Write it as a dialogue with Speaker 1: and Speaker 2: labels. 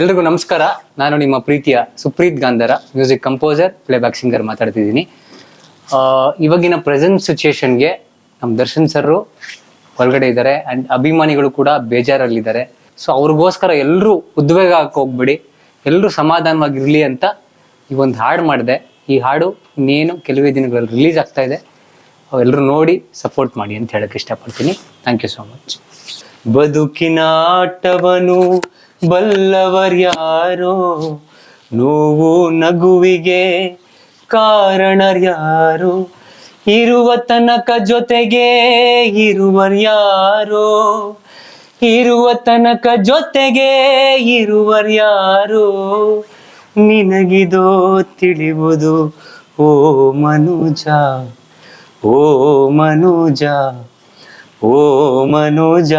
Speaker 1: ಎಲ್ರಿಗೂ ನಮಸ್ಕಾರ. ನಾನು ನಿಮ್ಮ ಪ್ರೀತಿಯ Supreeth Gandhara, music composer playback singer ಮಾತಾಡ್ತಿದ್ದೀನಿ. ಇವಾಗಿನ ಪ್ರೆಸೆಂಟ್ ಸಿಚುಯೇಷನ್ಗೆ ನಮ್ಮ ದರ್ಶನ್ ಸರ್ ಹೊರಗಡೆ ಇದ್ದಾರೆ. ಆ್ಯಂಡ್ ಅಭಿಮಾನಿಗಳು ಕೂಡ ಬೇಜಾರಲ್ಲಿದ್ದಾರೆ. ಸೊ ಅವ್ರಿಗೋಸ್ಕರ ಎಲ್ಲರೂ ಉದ್ವೇಗ ಹೋಗ್ಬಿಡಿ. ಎಲ್ಲರೂ ಸಮಾಧಾನವಾಗಿರಲಿ ಅಂತ ಈ ಒಂದು ಹಾಡು ಮಾಡಿದೆ. ಈ ಹಾಡು ಇನ್ನೇನು ಕೆಲವೇ ದಿನಗಳಲ್ಲಿ ರಿಲೀಸ್ ಆಗ್ತಾ ಇದೆ. ಎಲ್ಲರೂ ನೋಡಿ ಸಪೋರ್ಟ್ ಮಾಡಿ ಅಂತ ಹೇಳಕ್ಕೆ ಇಷ್ಟಪಡ್ತೀನಿ. ಥ್ಯಾಂಕ್ ಯು ಸೋ ಮಚ್ ಬದುಕಿನ ಆಟವನು ಬಲ್ಲವರ್ಯಾರೋ ನೋವು ನಗುವಿಗೆ ಕಾರಣರ್ಯಾರು ಇರುವ ತನಕ ಜೊತೆಗೆ ಇರುವರ್ಯಾರೋ ಇರುವ ತನಕ ಜೊತೆಗೆ ಇರುವರ್ಯಾರು ನಿನಗಿದೋ ತಿಳಿಯುವುದು ಓ ಮನುಜ ಓ ಮನುಜ ಓ ಮನುಜ.